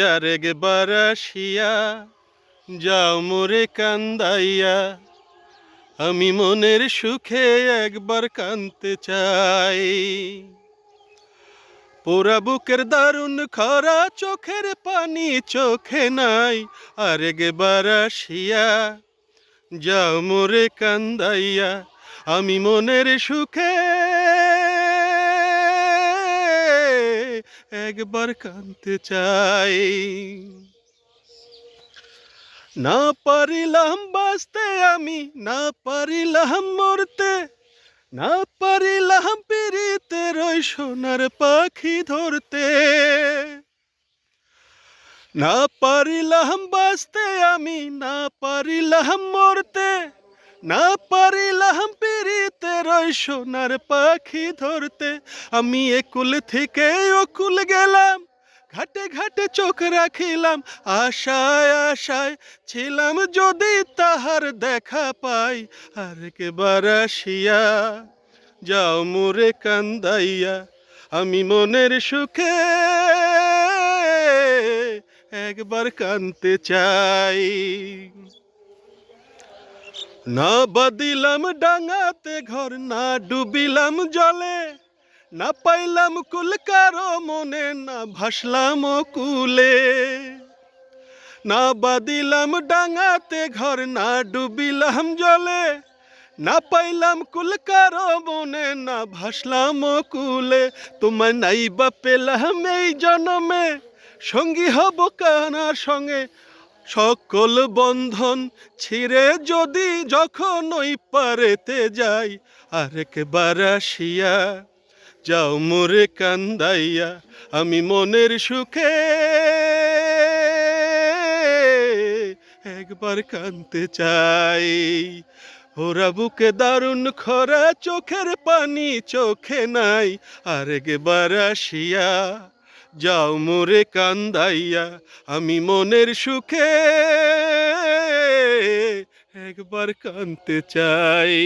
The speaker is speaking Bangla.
একবার আসিয়া যাও মোরে কান্দাইয়া। আমি মনের সুখে একবার কানতে চাই। পোড়া বুকের দারুণ খরা চোখের পানি চোখে নাই, আর একবার আসিয়া যাও মোরে কান্দাইয়া। আমি মনের সুখে একবার কানতে চাই। না পারিলাম বাঁচতে আমি, না পারিলাম মরতে, না পারিলাম পিড়িতে রই সোনার পাখি ধরতে। না পারিলাম বাঁচতে আমি, না পারিলাম মরতে, না পারিলাম পিড়িতে রই সোনার পাখি ধরতে। আমি একুল থেকে অকুল গেলাম, ঘাটে ঘাটে চোখ রাখিলাম। আশায় আশায় ছিলাম যদি তাহার দেখা পাই আর একবার আসিয়া যাও মোরে কান্দাইয়া। আমি মনের সুখে একবার কানতে চাই। না বদিলাম ডাঙাতে ঘর, না ডুবিলাম জলে। না পাইলাম কুল কারও মনে, না ভাসলাম কুলে। না বাদিলাম ডাঙাতে ঘর, না ডুবিলাম জলে। না পাইলাম কুল কারও মনে, না ভাসলাম কুলে। তোমার নাই বা পেলাম এই জনমে। সঙ্গী হব কানার সঙ্গে সকল বন্ধন ছিঁড়ে যদি যখন ওই পারেতে যাই, আরেকবার আসিয়া যাও মোরে কান্দাইয়া, আমি মনের সুখে একবার কানতে চাই। ওরা বুকে দারুণ খরা, চোখের পানি চোখে নাই আর একবার আসিয়া যাও মোরে কান্দাইয়া আমি মনের সুখে একবার কানতে চাই।